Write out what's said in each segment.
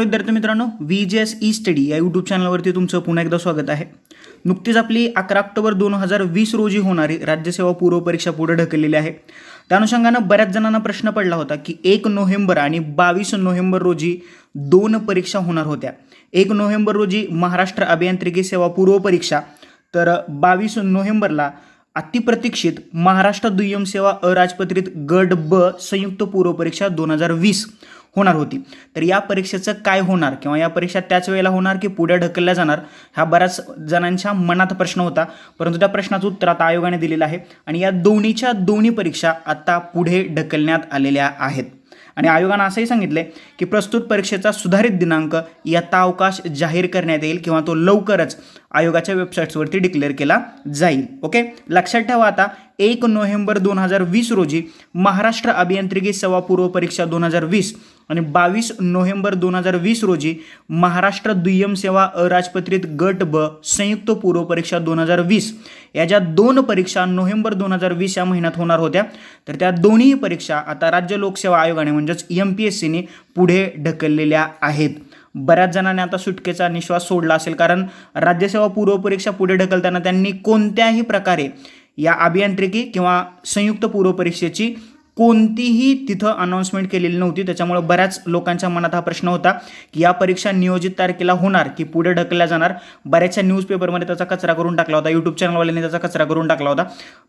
विद्यार्थी मित्रांनो V J S E study या यूट्यूब चॅनलवरती तुमचं पुन्हा एकदा स्वागत आहे. नुकतीच आपली अकरा ऑक्टोबर दोन हजार वीस रोजी होणारी राज्यसेवा पूर्व परीक्षा पुढे ढकललेली आहे. त्या अनुषंगानं बऱ्याच जणांना प्रश्न पडला होता की एक नोव्हेंबर आणि बावीस नोव्हेंबर रोजी दोन परीक्षा होणार होत्या. एक नोव्हेंबर रोजी महाराष्ट्र अभियांत्रिकी सेवा पूर्व परीक्षा तर बावीस नोव्हेंबरला अतिप्रतीक्षित महाराष्ट्र दुय्यम सेवा अराजपत्रित गट ब संयुक्त पूर्व परीक्षा दोन हजार वीस. होणार होती. तर या परीक्षेचं काय होणार किंवा या परीक्षा त्याच वेळेला होणार की पुढे ढकलल्या जाणार हा बऱ्याच जणांच्या मनात प्रश्न होता. परंतु त्या प्रश्नाचं उत्तर आता आयोगाने दिलेलं आहे आणि या दोन्हीच्या दोन्ही परीक्षा आता पुढे ढकलण्यात आलेल्या आहेत. आणि आयोगानं असंही सांगितले की प्रस्तुत परीक्षेचा सुधारित दिनांक यथा अवकाश जाहीर करण्यात येईल किंवा तो लवकरच आयोगाच्या वेबसाईट्सवरती डिक्लेअर केला जाईल. ओके? लक्षात ठेवा आता एक नोव्हेंबर दोन हजार वीस रोजी महाराष्ट्र अभियांत्रिकी सेवा पूर्व परीक्षा दोन हजार वीस आणि बावीस नोव्हेंबर दोन हजार वीस रोजी महाराष्ट्र दुय्यम सेवा अराजपत्रित गट ब संयुक्त पूर्व परीक्षा दोन हजार वीस. या ज्या दोन परीक्षा नोव्हेंबर दोन हजार वीस या महिन्यात होणार होत्या तर त्या दोन्ही परीक्षा आता राज्य लोकसेवा आयोगाने म्हणजेच एम पी एस सीने पुढे ढकललेल्या आहेत. बऱ्याच जणांनी आता सुटकेचा निश्वास सोडला असेल कारण राज्यसेवा पूर्व परीक्षा पुढे ढकलताना त्यांनी कोणत्याही प्रकारे या अभियांत्रिकी किंवा संयुक्त पूर्व परीक्षेची कोणतीही तिथं अनाऊन्समेंट केलेली नव्हती. त्याच्यामुळं बऱ्याच लोकांच्या मनात हा प्रश्न होता की या परीक्षा नियोजित तारखेला होणार की पुढे ढकलल्या जाणार? बऱ्याचशा न्यूजपेपरमध्ये त्याचा कचरा करून टाकला होता. यूट्यूब चॅनलवाल्यांनी त्याचा कचरा करून टाकला होता.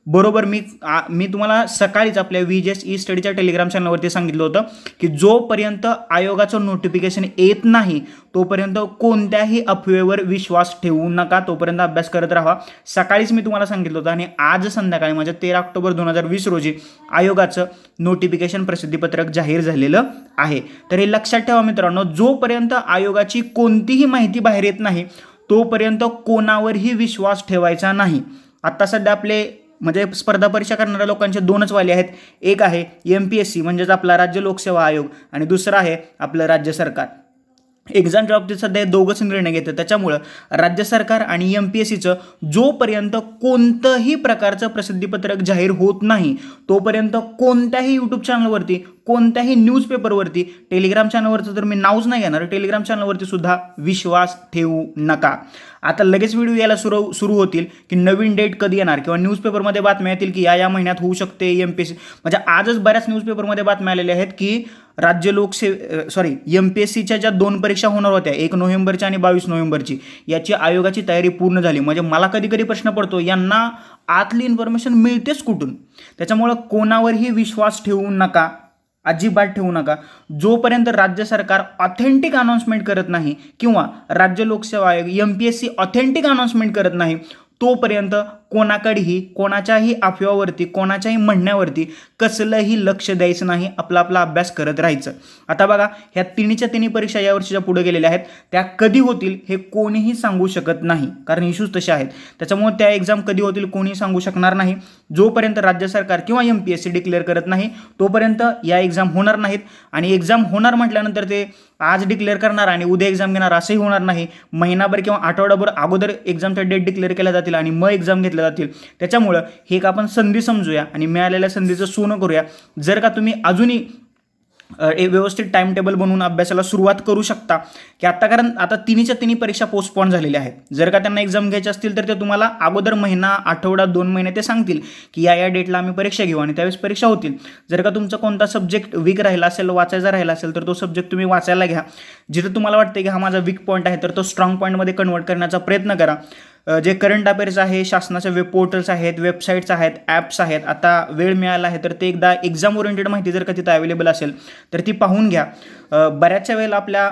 बरोबर मी आ- मी तुम्हाला सकाळीच आपल्या व्ही जेस ई स्टडीच्या टेलिग्राम चॅनलवरती सांगितलं होतं की जोपर्यंत आयोगाचं नोटिफिकेशन येत नाही तोपर्यंत कोणत्याही अफवेवर विश्वास ठेवू नका. तोपर्यंत अभ्यास करत राहा. सकाळीच मी तुम्हाला सांगितलं होतं आणि आज संध्याकाळी म्हणजे तेरा ऑक्टोबर दोन हजार वीस रोजी आयोगाचं नोटिफिकेशन प्रसिद्धीपत्रक जाहीर झालेलं आहे. तर हे लक्षात ठेवा मित्रांनो जोपर्यंत आयोगाची कोणतीही माहिती बाहेर येत नाही तोपर्यंत कोणावरही विश्वास ठेवायचा नाही. आत्ता सध्या आपले म्हणजे स्पर्धा परीक्षा करणाऱ्या लोकांचे दोनच वाले आहेत. एक आहे एम पी एस सी म्हणजेच आपला राज्य लोकसेवा आयोग आणि दुसरा आहे आपलं राज्य सरकार. एक्झाम बाबतीत सध्या दोघंच निर्णय घेतात. त्याच्यामुळं राज्य सरकार आणि एम पी एस सीचं जोपर्यंत कोणतंही प्रकारचं प्रसिद्धीपत्रक जाहीर होत नाही तोपर्यंत कोणत्याही यूट्यूब चॅनलवरती कोणत्याही न्यूजपेपरवरती टेलिग्राम चॅनलवरचं तर मी नावच नाही घेणार टेलिग्राम चॅनलवरती सुद्धा विश्वास ठेवू नका. आता लगेच व्हिडिओ यायला सुरू सुरू होतील की नवीन डेट कधी येणार? किंवा न्यूजपेपरमध्ये बातम्या येतील की या या महिन्यात होऊ शकते एम पी एस सी म्हणजे आजच बऱ्याच न्यूजपेपरमध्ये बातम्या आलेल्या आहेत की राज्य लोकसे सॉरी एम पी एस सीच्या ज्या दोन परीक्षा होणार होत्या एक नोव्हेंबरची आणि बावीस नोव्हेंबरची याची आयोगाची तयारी पूर्ण झाली. म्हणजे मला कधी कधी प्रश्न पडतो यांना आतली इन्फॉर्मेशन मिळतेच कुठून? त्याच्यामुळं कोणावरही विश्वास ठेवू नका. अजिबात ठेवू नका. जोपर्यंत राज्य सरकार ऑथेंटिक अनाऊन्समेंट करत नाही किंवा राज्य लोकसेवा आयोग M P S C authentic announcement करत नाही तोपर्यंत कोणाकडेही कोणाच्याही अफवावरती कोणाच्याही म्हणण्यावरती कसलंही लक्ष द्यायचं नाही आपला आपला अभ्यास करत राहायचं. आता बघा ह्या तिन्हीच्या तिन्ही परीक्षा या वर्षीच्या पुढे गेलेल्या आहेत. त्या कधी होतील हे कोणीही सांगू शकत नाही कारण इश्यूज तसे आहेत. त्याच्यामुळे त्या एक्झाम कधी होतील कोणीही सांगू शकणार नाही. जोपर्यंत राज्य सरकार किंवा M P S C declare करत नाही तोपर्यंत या एक्झाम होणार नाहीत. आणि एक्झाम होणार म्हटल्यानंतर ते आज डिक्लेअर करणार आणि उद्या एक्झाम घेणार असंही होणार नाही. महिनाभर किंवा आठवडाभर अगोदर एक्झामच्या डेट डिक्लेअर केल्या जातील आणि मग एक्झाम घेतल्या जातील. त्याच्यामुळं ही एक आपण संधी समजूया आणि मिळालेल्या संधीचं सोनं करूया. जर का तुम्ही अजूनही ए एक व्यवस्थित टाइम टेबल बनवून अभ्यासाला सुरुवात करू शकता की आता कारण आता तिन्हीच्या तिन्ही परीक्षा पोस्टपॉन झालेल्या आहेत. जर का त्यांना एक्झाम घ्यायची असतील तर ते तुम्हाला अगोदर महिना आठवडा दोन महिने ते सांगतील की या या डेटला आम्ही परीक्षा घेऊ आणि त्यावेळेस परीक्षा होतील. जर का तुमचा कोणता सब्जेक्ट वीक राहिला असेल वाचायचा राहिला असेल तर तो सब्जेक्ट तुम्ही वाचायला घ्या. जिथं तुम्हाला वाटतं की हा माझा वीक पॉईंट आहे तर तो स्ट्रॉंग पॉईंटमध्ये कन्वर्ट करण्याचा प्रयत्न करा. जे करंट अफेअर्स आहे शासनाच्या वेब पोर्टल्स आहेत वेबसाईट्स आहेत ॲप्स आहेत आता वेळ मिळाला आहे तर ते एकदा एक्झाम ओरिएंटेड माहिती जर का तिथं अवेलेबल असेल तर ती पाहून घ्या. बऱ्याचशा वेळेला आपल्या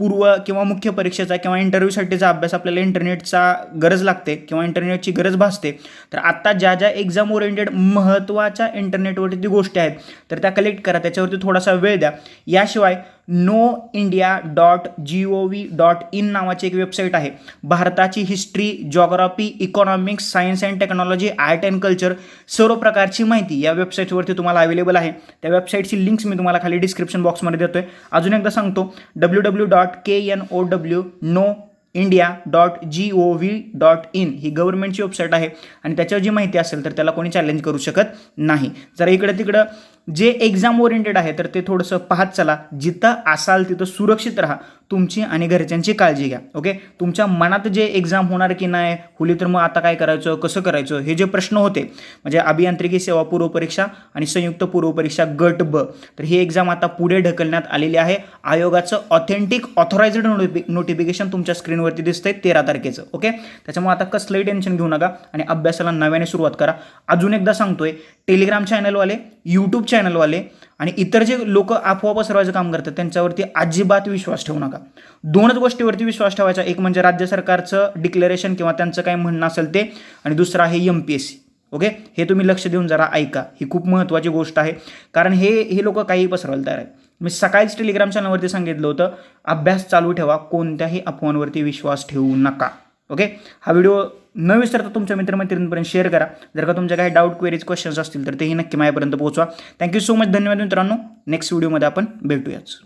पूर्व किंवा मुख्य परीक्षेचा किंवा इंटरव्ह्यूसाठीचा अभ्यास आपल्याला इंटरनेटचा गरज लागते किंवा इंटरनेटची गरज भासते. तर आत्ता ज्या ज्या एक्झाम ओरिएंटेड महत्त्वाच्या इंटरनेटवरती गोष्टी आहेत तर त्या कलेक्ट करा त्याच्यावरती थोडासा वेळ द्या. याशिवाय know India dot G O V dot in नावाची एक वेबसाईट आहे. भारताची history geography economics science and technology art and culture सर्व प्रकारची माहिती या वेबसाईटवरती तुम्हाला अवेलेबल आहे. त्या वेबसाईटची लिंक्स मी तुम्हाला खाली डिस्क्रिप्शन बॉक्समध्ये देतोय. अजून एकदा सांगतो W W dot K N O W know India dot G O V dot in ही गव्हर्नमेंटची वेबसाईट आहे आणि त्याच्यावर जी माहिती असेल तर त्याला कोणी चॅलेंज करू शकत नाही. जरा इकडं तिकडं जे एक्झाम ओरिएंटेड आहे तर ते थोडंसं पाहत चला. जिथं असाल तिथं सुरक्षित राहा. तुमची आणि घरच्यांची काळजी घ्या ओके तुमच्या मनात जे एक्झाम होणार की नाही होली तर मग आता काय करायचं कसं करायचं हे जे प्रश्न होते म्हणजे अभियांत्रिकी सेवा पूर्व परीक्षा आणि संयुक्त पूर्व परीक्षा गट ब तर ही एक्झाम आता पुढे ढकलण्यात आलेली आहे. आयोगाचं ऑथेंटिक ऑथोरायझड नोटिफि नोटिफिकेशन तुमच्या स्क्रीनवरती दिसतंय तेरा तारखेचं ओके त्याच्यामुळे आता कसलंही टेन्शन घेऊ नका आणि अभ्यासाला नव्याने सुरुवात करा. अजून एकदा सांगतोय टेलिग्राम चॅनलवाले यूट्यूब चॅनलवाले आणि इतर जे लोक अफवा पसरवायचं काम करतात त्यांच्यावरती अजिबात विश्वास ठेवू नका. दोनच गोष्टीवरती विश्वास ठेवायचा. एक म्हणजे राज्य सरकारचं डिक्लेरेशन किंवा त्यांचं काय म्हणणं असेल ते आणि दुसरं आहे M P S C okay हे तुम्ही लक्ष देऊन जरा ऐका. ही खूप महत्त्वाची गोष्ट आहे. कारण हे हे लोक काही पसरवायला तयार आहेत. मी सकाळीच टेलिग्राम चॅनलवरती सांगितलं होतं अभ्यास चालू ठेवा. कोणत्याही अफवांवरती विश्वास ठेवू नका. ओके? हा व्हिडिओ न विसरता तुमच्या मित्रमैत्रिणींपर्यंत शेअर करा. जर का तुमच्या काही डाऊट क्वेरीज क्वेश्चन्स असतील तर तेही नक्की माझ्यापर्यंत पोहोचवा. थँक्यू सो मच धन्यवाद मित्रांनो. नेक्स्ट व्हिडिओमध्ये आपण भेटूयाच